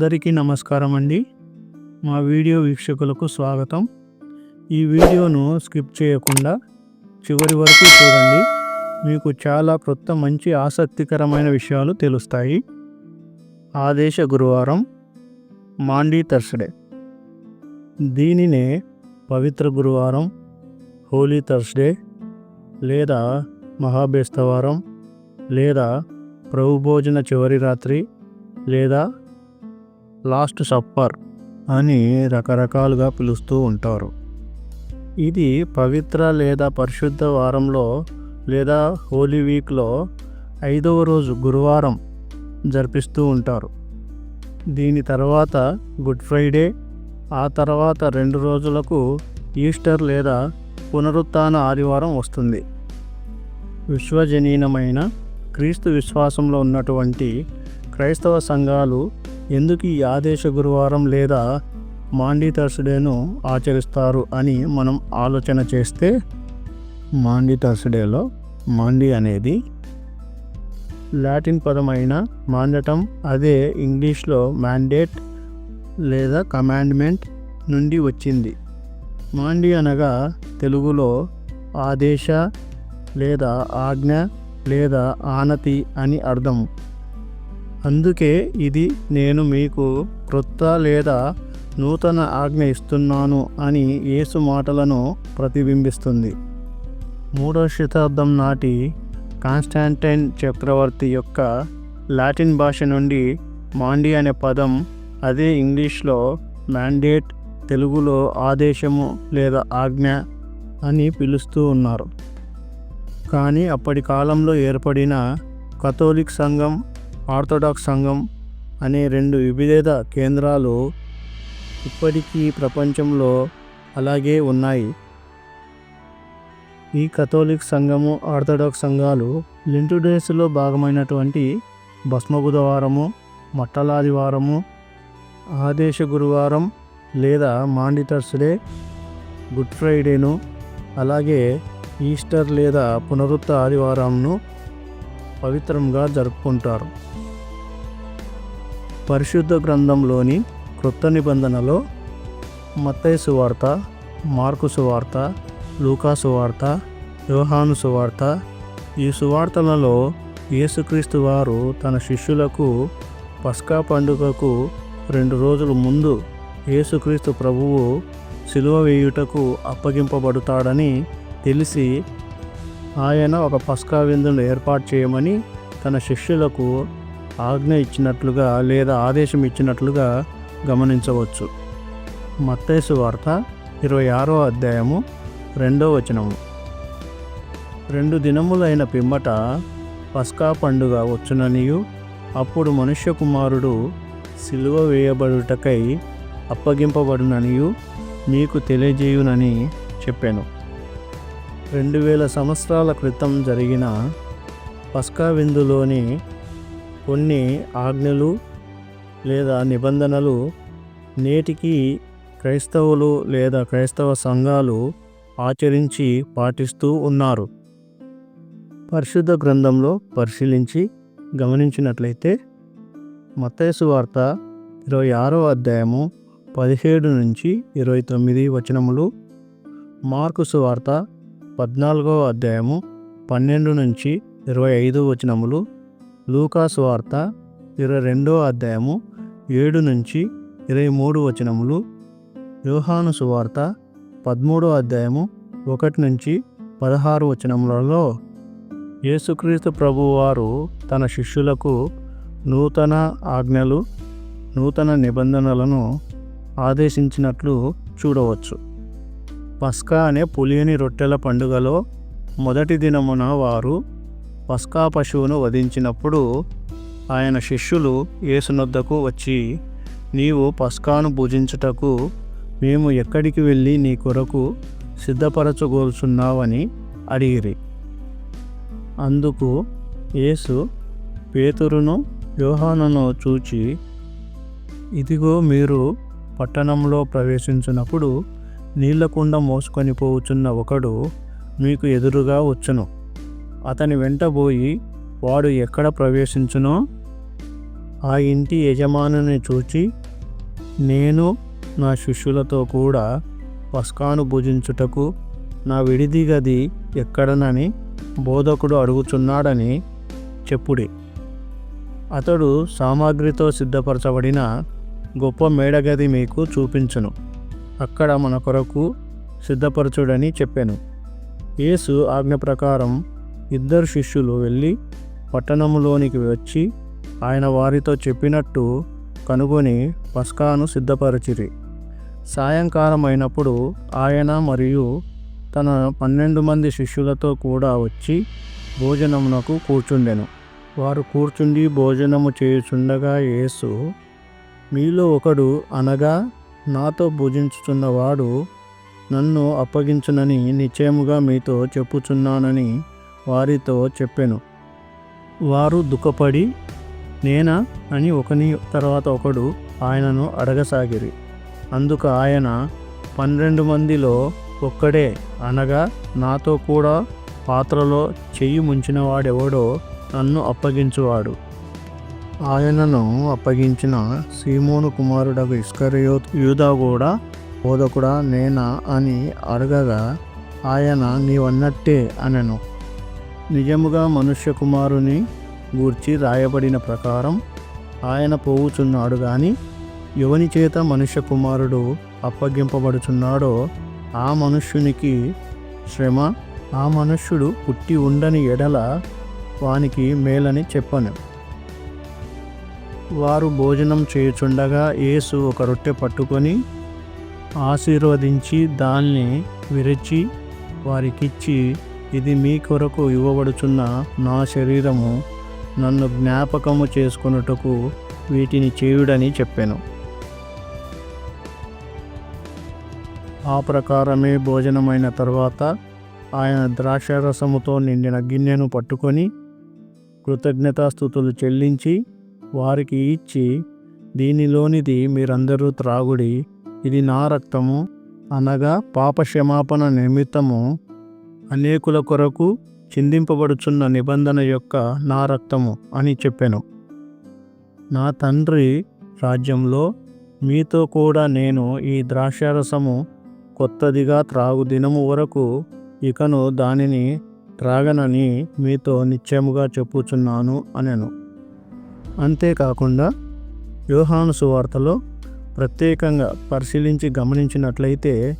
అందరికీ నమస్కారం అండి మా వీడియో వీక్షకులకు స్వాగతం. ఈ వీడియోను స్కిప్ చేయకుండా చివరి వరకు చూడండి. మీకు చాలా క్రొత్త మంచి ఆసక్తికరమైన విషయాలు తెలుస్తాయి. ఆదేశ గురువారం మాండీ థర్స్డే. దీనినే పవిత్ర గురువారం హోలీ థర్స్డే లేదా మహాబేస్తవారం లేదా ప్రభుభోజన చివరి రాత్రి లేదా లాస్ట్ సప్పర్ అని రకరకాలుగా పిలుస్తూ ఉంటారు. ఇది పవిత్ర లేదా పరిశుద్ధ వారంలో లేదా హోలీ వీక్లో ఐదవ రోజు గురువారం జరిపిస్తూ ఉంటారు. దీని తర్వాత గుడ్ ఫ్రైడే ఆ తర్వాత రెండు రోజులకు ఈస్టర్ లేదా పునరుత్న ఆదివారం వస్తుంది. విశ్వజనీనమైన క్రీస్తు విశ్వాసంలో ఉన్నటువంటి క్రైస్తవ సంఘాలు ఎందుకు ఈ ఆదేశ గురువారం లేదా మాండీ థర్స్డేను ఆచరిస్తారు అని మనం ఆలోచన చేస్తే మాండీ థర్స్డేలో మాండీ అనేది లాటిన్ పదమైన మాండటం అదే ఇంగ్లీష్లో మ్యాండేట్ లేదా కమాండ్మెంట్ నుండి వచ్చింది. మాండి అనగా తెలుగులో ఆదేశ లేదా ఆజ్ఞ లేదా ఆనతి అని అర్థం అందుకే ఇది నేను మీకు క్రొత్త లేదా నూతన ఆజ్ఞ ఇస్తున్నాను అని యేసు మాటలను ప్రతిబింబిస్తుంది. మూడో శతాబ్దం నాటి కాన్స్టాంటైన్ చక్రవర్తి యొక్క లాటిన్ భాష నుండి మాండి అనే పదం అదే ఇంగ్లీష్లో మ్యాండేట్ తెలుగులో ఆదేశము లేదా ఆజ్ఞ అని పిలుస్తూ ఉన్నారు. కానీ అప్పటి కాలంలో ఏర్పడిన కథోలిక్ సంఘం ఆర్థోడాక్స్ సంఘం అనే రెండు విభేద కేంద్రాలు ఇప్పటికీ ప్రపంచంలో అలాగే ఉన్నాయి. ఈ కథోలిక్ సంఘము ఆర్థోడాక్స్ సంఘాలు లింటు డేస్లో భాగమైనటువంటి భస్మ బుధవారము మట్టలాదివారము ఆదేశ గురువారం లేదా మాండిటర్స్ డే గుడ్ ఫ్రైడేను అలాగే ఈస్టర్ లేదా పునరుత్త ఆదివారంను పవిత్రంగా జరుపుకుంటారు. పరిశుద్ధ గ్రంథంలోని క్రొత్త నిబంధనలో మత్తయి సువార్త మార్కు సువార్త లూకా సువార్త యోహాను సువార్త ఈ సువార్తలలో యేసుక్రీస్తు వారు తన శిష్యులకు పస్కా పండుగకు రెండు రోజుల ముందు యేసుక్రీస్తు ప్రభువు సిలువ వేయుటకు అప్పగింపబడుతాడని తెలిసి ఆయన ఒక పస్కా విందును ఏర్పాటు చేయమని తన శిష్యులకు ఆజ్ఞ ఇచ్చినట్లుగా లేదా ఆదేశం ఇచ్చినట్లుగా గమనించవచ్చు. మత్తేసు వార్త ఇరవై ఆరో అధ్యాయము రెండో వచనము. రెండు దినములైన పిమ్మట పస్కా పండుగ వచ్చుననియు అప్పుడు మనుష్య కుమారుడు సిలువ వేయబడుటకై అప్పగింపబడుననియు మీకు తెలియజేయునని చెప్పాను. రెండు వేల సంవత్సరాల క్రితం జరిగిన పస్కా విందులోని కొన్ని ఆజ్ఞలు లేదా నిబంధనలు నేటికి క్రైస్తవులు లేదా క్రైస్తవ సంఘాలు ఆచరించి పాటిస్తూ ఉన్నారు. పరిశుద్ధ గ్రంథంలో పరిశీలించి గమనించినట్లయితే మత్తేసు వార్త ఇరవై ఆరో అధ్యాయము పదిహేడు నుంచి ఇరవై తొమ్మిది వచనములు మార్కుసు వార్త పద్నాలుగవ అధ్యాయము పన్నెండు నుంచి ఇరవై ఐదు వచనములు లూకాసు వార్త ఇరవై రెండో అధ్యాయము ఏడు నుంచి ఇరవై మూడు వచనములు. యోహాను సువార్త పదమూడో అధ్యాయము ఒకటి నుంచి పదహారు వచనములలో యేసుక్రీస్తు ప్రభువారు తన శిష్యులకు నూతన ఆజ్ఞలు నూతన నిబంధనలను ఆదేశించినట్లు చూడవచ్చు. పస్కా అనే పులియని రొట్టెల పండుగలో మొదటి దినమున వారు పస్కా పశువును వధించినప్పుడు ఆయన శిష్యులు యేసునొద్దకు వచ్చి నీవు పస్కాను భుజించుటకు మేము ఎక్కడికి వెళ్ళి నీ కొరకు సిద్ధపరచగోల్చున్నావని అడిగిరి. అందుకు యేసు పేతురును యోహానును చూచి ఇదిగో మీరు పట్టణంలో ప్రవేశించినప్పుడు నీళ్ళకుండ మోసుకొని పోవుచున్న ఒకడు మీకు ఎదురుగా వచ్చును. అతని వెంట పోయి వాడు ఎక్కడ ప్రవేశించునో ఆ ఇంటి యజమానుని చూచి నేను నా శిష్యులతో కూడా పస్కాను భుజించుటకు నా విడిది గది ఎక్కడనని బోధకుడు అడుగుచున్నాడని చెప్పుడి. అతడు సామాగ్రితో సిద్ధపరచబడిన గొప్ప మేడగది మీకు చూపించును. అక్కడ మన కొరకు సిద్ధపరచుడని చెప్పాను. యేసు ఆజ్ఞ ప్రకారం ఇద్దరు శిష్యులు వెళ్ళి పట్టణంలోనికి వచ్చి ఆయన వారితో చెప్పినట్టు కనుగొని పస్కాను సిద్ధపరచిరి. సాయంకాలం అయినప్పుడు ఆయన మరియు తన పన్నెండు మంది శిష్యులతో కూడా వచ్చి భోజనమునకు కూర్చుండెను. వారు కూర్చుండి భోజనము చేయుచుండగా యేసు మీలో ఒకడు అనగా నాతో భుజించుచున్నవాడు నన్ను అప్పగించునని నిశ్చయముగా మీతో చెప్పుచున్నానని వారితో చెప్పాను. వారు దుఃఖపడి నేనా? అని ఒకని తర్వాత ఒకడు ఆయనను అడగసాగిరి. అందుకు ఆయన పన్నెండు మందిలో ఒక్కడే అనగా నాతో కూడా పాత్రలో చెయ్యి ముంచినవాడెవడో నన్ను అప్పగించువాడు. ఆయనను అప్పగించిన సీమోను కుమారుడకు ఇస్కరియో యూదా కూడా బోధకుడా నేనా అని అడగగా ఆయన నీవన్నట్టే అనను. నిజముగా మనుష్య కుమారుని గూర్చి రాయబడిన ప్రకారం ఆయన పోవుచున్నాడు కానీ ఎవని చేత మనుష్య కుమారుడు అప్పగింపబడుచున్నాడో ఆ మనుష్యునికి శ్రమ ఆ మనుష్యుడు పుట్టి ఉండని ఎడల వానికి మేలని చెప్పను. వారు భోజనం చేయుచుండగా యేసు ఒక రొట్టె పట్టుకొని ఆశీర్వదించి దాన్ని విరిచి వారికిచ్చి ఇది మీ కొరకు ఇవ్వబడుచున్న నా శరీరము. నన్ను జ్ఞాపకము చేసుకొనుటకు వీటిని చేయుడని చెప్పాను. ఆ ప్రకారమే భోజనమైన తర్వాత ఆయన ద్రాక్షరసముతో నిండిన గిన్నెను పట్టుకొని కృతజ్ఞతాస్థుతులు చెల్లించి వారికి ఇచ్చి దీనిలోనిది మీరందరూ త్రాగుడి. ఇది నా రక్తము. అనగా పాపక్షమాపణ నిమిత్తము అనేకుల కొరకు చిందింపబడుచున్న నిబంధన యొక్క నా రక్తము అని చెప్పాను. నా తండ్రి రాజ్యంలో మీతో కూడా నేను ఈ ద్రాక్షారసము కొత్తదిగా త్రాగు దినము వరకు ఇకను దానిని త్రాగనని మీతో నిశ్చయముగా చెప్పుచున్నాను అనెను. అంతేకాకుండా యోహాను సువార్తలో ప్రత్యేకంగా పరిశీలించి గమనించినట్లయితే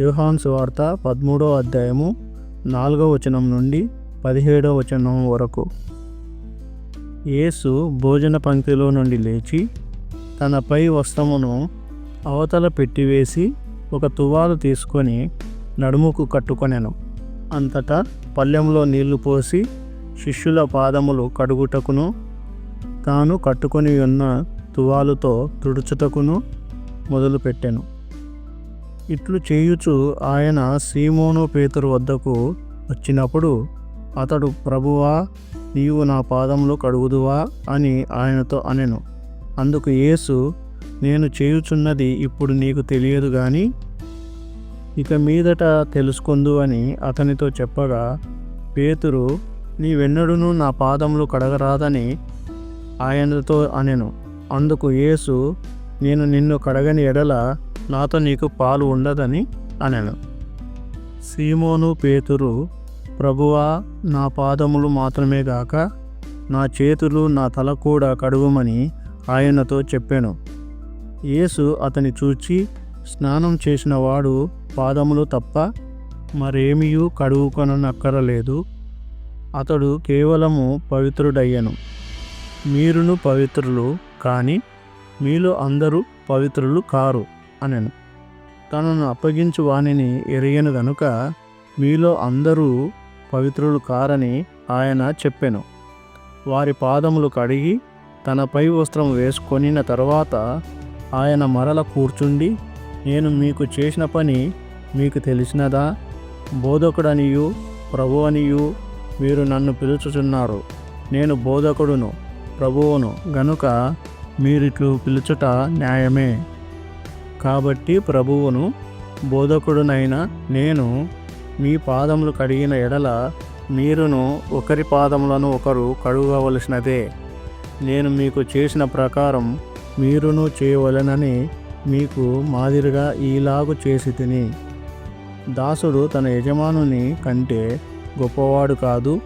యోహాను సువార్త పదమూడో అధ్యాయము నాలుగవ వచనం నుండి పదిహేడవ వచనం వరకు. యేసు భోజన పంక్తిలో నుండి లేచి తన పై వస్త్రమును అవతల పెట్టివేసి ఒక తువాలు తీసుకొని నడుముకు కట్టుకొనెను. అంతటా పల్లెంలో నీళ్ళు పోసి శిష్యుల పాదములు కడుగుటకును తాను కట్టుకొని ఉన్న తువాలుతో తుడుచుటకును మొదలుపెట్టెను. ఇట్లు చేయుచు ఆయన సీమోను పేతురు వద్దకు వచ్చినప్పుడు అతడు ప్రభువా నీవు నా పాదంలో కడుగుదువా అని ఆయనతో అనెను. అందుకు యేసు నేను చేయుచున్నది ఇప్పుడు నీకు తెలియదు కానీ ఇక మీదట తెలుసుకుందు అని అతనితో చెప్పగా పేతురు నీవెన్నడూనూ నా పాదములు కడగరాదని ఆయనతో అనెను. అందుకు యేసు నేను నిన్ను కడగని ఎడల నాతో నీకు పాలు ఉండదని అనెను. సీమోను పేతురు ప్రభువా నా పాదములు మాత్రమే గాక నా చేతులు నా తల కూడా కడుగుమని ఆయనతో చెప్పాను. యేసు అతని చూచి స్నానం చేసిన వాడు పాదములు తప్ప మరేమియూ కడుగుకొననక్కరలేదు. అతడు కేవలము పవిత్రుడయ్యను. మీరును పవిత్రులు కానీ మీలో అందరూ పవిత్రులు కారు. అనెను. తనను అప్పగించు వానిని ఎరిగను గనుక మీలో అందరూ పవిత్రులు కారని ఆయన చెప్పెను. వారి పాదములు కడిగి తన పై వస్త్రం వేసుకొనిన తర్వాత ఆయన మరల కూర్చుండి నేను మీకు చేసిన పని మీకు తెలిసినదా? బోధకుడనియు ప్రభు అనియు మీరు నన్ను పిలుచుచున్నారు. నేను బోధకుడును ప్రభువును గనుక మీరిట్లు పిలుచుట న్యాయమే. కాబట్టి ప్రభువును బోధకుడునైన నేను మీ పాదములు కడిగిన ఎడల మీరును ఒకరి పాదములను ఒకరు కడుగవలసినదే. నేను మీకు చేసిన ప్రకారం మీరును చేయవలెనని మీకు మాదిరిగా ఈలాగు చేసి తిని. దాసుడు తన యజమానుని కంటే గొప్పవాడు కాదు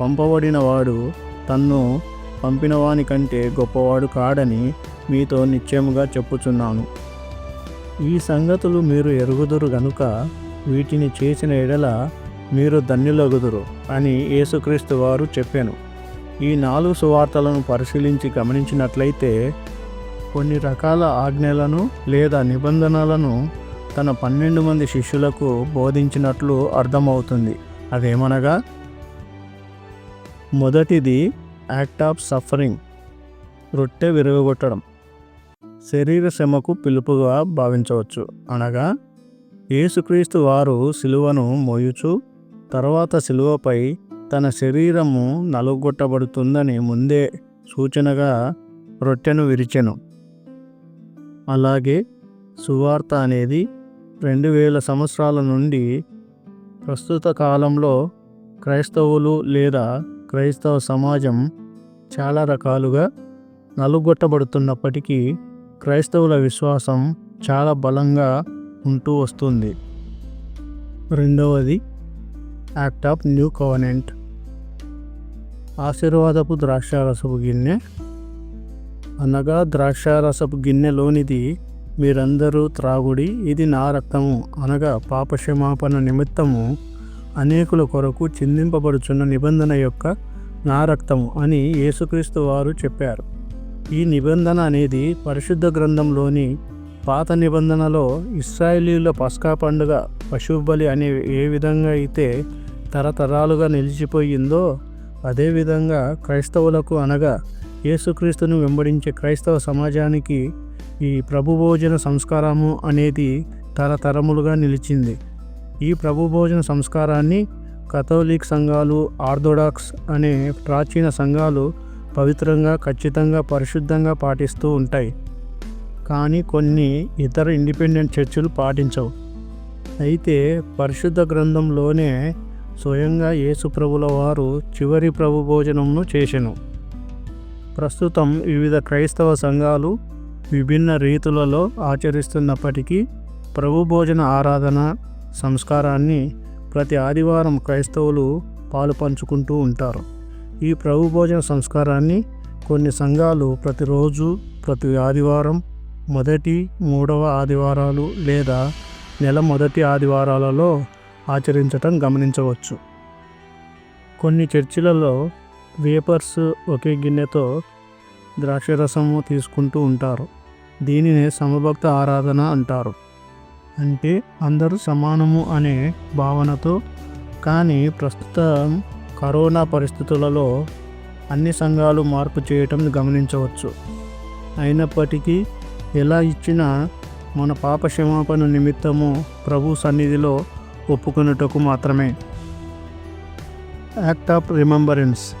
పంపబడినవాడు తన్ను పంపినవాని కంటే గొప్పవాడు కాడని మీతో నిశ్చయముగా చెప్పుచున్నాను. ఈ సంగతులు మీరు ఎరుగుదురు గనుక వీటిని చేసిన ఎడల మీరు ధన్యులగుదురు అని యేసుక్రీస్తు వారు చెప్పాను. ఈ నాలుగు సువార్తలను పరిశీలించి గమనించినట్లయితే కొన్ని రకాల ఆజ్ఞలను లేదా నిబంధనలను తన పన్నెండు మంది శిష్యులకు బోధించినట్లు అర్థమవుతుంది. అదేమనగా మొదటిది యాక్ట్ ఆఫ్ సఫరింగ్ రొట్టె విరగొట్టడం శరీర శ్రమకు పిలుపుగా భావించవచ్చు. అనగా యేసుక్రీస్తు వారు సిలువను మోయుచు తర్వాత సిలువపై తన శరీరము నలుగొట్టబడుతుందని ముందే సూచనగా రొట్టెను విరిచెను. అలాగే సువార్త అనేది రెండు వేల సంవత్సరాల నుండి ప్రస్తుత కాలంలో క్రైస్తవులు లేదా క్రైస్తవ సమాజం చాలా రకాలుగా నలుగొట్టబడుతున్నప్పటికీ క్రైస్తవుల విశ్వాసం చాలా బలంగా ఉంటూ వస్తుంది. రెండవది యాక్ట్ ఆఫ్ న్యూ కవనెంట్ ఆశీర్వాదపు ద్రాక్షారసపు గిన్నె. అనగా ద్రాక్షారసపు గిన్నెలోనిది మీరందరూ త్రాగుడి ఇది నా రక్తము. అనగా పాపక్షమాపణ నిమిత్తము అనేకుల కొరకు చిందింపబడుచున్న నిబంధన యొక్క నా రక్తము అని యేసుక్రీస్తు వారు చెప్పారు. ఈ నిబంధన అనేది పరిశుద్ధ గ్రంథంలోని పాత నిబంధనలో ఇస్రాయేలీల పస్కా పండుగ పశువు బలి అనే ఏ విధంగా అయితే తరతరాలుగా నిలిచిపోయిందో అదేవిధంగా క్రైస్తవులకు అనగా యేసుక్రీస్తును వెంబడించే క్రైస్తవ సమాజానికి ఈ ప్రభు భోజన సంస్కారము అనేది తరతరములుగా నిలిచింది. ఈ ప్రభు భోజన సంస్కారాన్ని కథోలిక్ సంఘాలు ఆర్థోడాక్స్ అనే ప్రాచీన సంఘాలు పవిత్రంగా ఖచ్చితంగా పరిశుద్ధంగా పాటిస్తూ ఉంటాయి. కానీ కొన్ని ఇతర ఇండిపెండెంట్ చర్చిలు పాటించవు. అయితే పరిశుద్ధ గ్రంథంలోనే స్వయంగా యేసుప్రభుల వారు చివరి ప్రభు భోజనంను చేసెను. ప్రస్తుతం వివిధ క్రైస్తవ సంఘాలు విభిన్న రీతులలో ఆచరిస్తున్నప్పటికీ ప్రభు భోజన ఆరాధన సంస్కారాన్ని ప్రతి ఆదివారం క్రైస్తవులు పాలు పంచుకుంటూ ఉంటారు. ఈ ప్రభు భోజన సంస్కారాన్ని కొన్ని సంఘాలు ప్రతిరోజు ప్రతి ఆదివారం మొదటి మూడవ ఆదివారాలు లేదా నెల మొదటి ఆదివారాలలో ఆచరించటం గమనించవచ్చు. కొన్ని చర్చిలలో వేపర్స్ ఒకే గిన్నెతో ద్రాక్షరసము తీసుకుంటూ ఉంటారు. దీనినే సమభక్త ఆరాధన అంటారు. అంటే అందరూ సమానము అనే భావనతో కానీ ప్రస్తుతం కరోనా పరిస్థితులలో అన్ని సంఘాలు మార్పు చేయటం గమనించవచ్చు. అయినప్పటికీ ఎలా ఇచ్చినా మన పాప క్షమాపణ నిమిత్తము ప్రభు సన్నిధిలో ఒప్పుకొనుటకు మాత్రమే. Act of remembrance.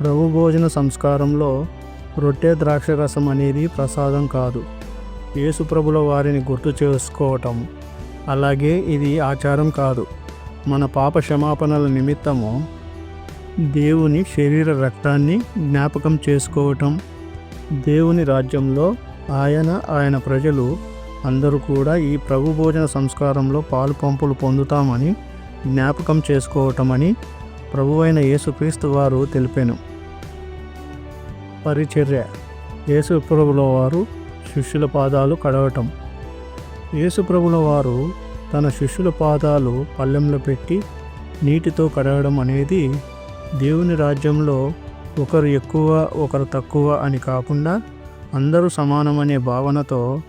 ప్రభు భోజన సంస్కారంలో రొట్టె ద్రాక్ష రసం అనేది ప్రసాదం కాదు. యేసు ప్రభుల వారిని గుర్తు చేసుకోవటం. అలాగే ఇది ఆచారం కాదు. మన పాప క్షమాపణల నిమిత్తము దేవుని శరీర రక్తాన్ని జ్ఞాపకం చేసుకోవటం దేవుని రాజ్యంలో ఆయన ఆయన ప్రజలు అందరూ కూడా ఈ ప్రభు భోజన సంస్కారంలో పాలు పంపులు పొందుతామని జ్ఞాపకం చేసుకోవటమని ప్రభువైన యేసుక్రీస్తు వారు తెలిపాను. పరిచర్య. యేసు ప్రభుల వారు శిష్యుల పాదాలు కడవటం యేసు ప్రభుల వారు తన శిష్యుల పాదాలు పళ్ళెంలో పెట్టి నీటితో కడగడం అనేది దేవుని రాజ్యంలో ఒకరు ఎక్కువ ఒకరు తక్కువ అని కాకుండా అందరూ సమానమనే భావనతో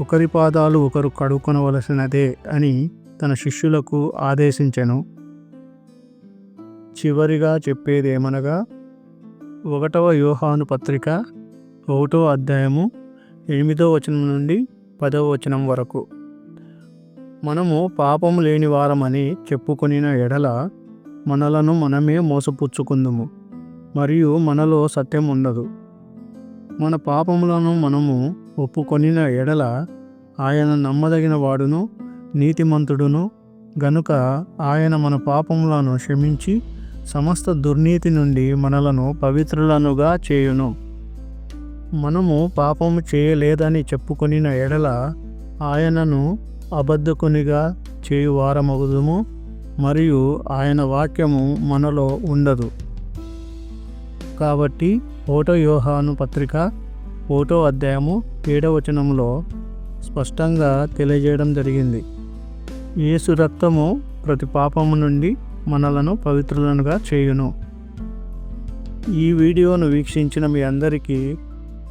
ఒకరి పాదాలు ఒకరు కడుక్కొనవలసినదే అని తన శిష్యులకు ఆదేశించెను. చివరిగా చెప్పేదేమనగా ఒకటవ యోహాను పత్రిక ఒకటో అధ్యాయము ఎనిమిదో వచనం నుండి పదవ వచనం వరకు. మనము పాపము లేని వారమని చెప్పుకొనిన ఎడల మనలను మనమే మోసపుచ్చుకుందుము మరియు మనలో సత్యం ఉండదు మన పాపములను మనము ఒప్పుకొనిన ఎడల ఆయన నమ్మదగిన వాడును నీతిమంతుడును గనుక ఆయన మన పాపములను క్షమించి సమస్త దుర్నీతి నుండి మనలను పవిత్రులనుగా చేయును. మనము పాపము చేయలేదని చెప్పుకొనిన ఎడల ఆయనను అబద్ధకునిగా చేయు వారమగుదుము మరియు ఆయన వాక్యము మనలో ఉండదు. కాబట్టి ఓటో యోహాను పత్రిక ఓటో అధ్యాయము ఏడవచనంలో స్పష్టంగా తెలియజేయడం జరిగింది. యేసు రక్తము ప్రతి పాపము నుండి మనలను పవిత్రులనుగా చేయును. ఈ వీడియోను వీక్షించిన మీ అందరికీ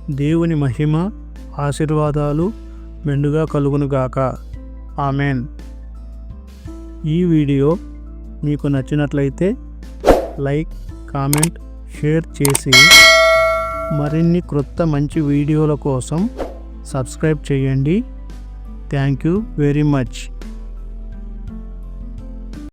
దేవుని మహిమ ఆశీర్వాదాలు మెండుగా కలుగునుగాక. ఆమెన్. ఈ వీడియో మీకు నచ్చినట్లయితే లైక్ కామెంట్ షేర్ చేసి మరిన్ని క్రొత్త మంచి వీడియోల కోసం సబ్స్క్రైబ్ చేయండి. Thank you very much.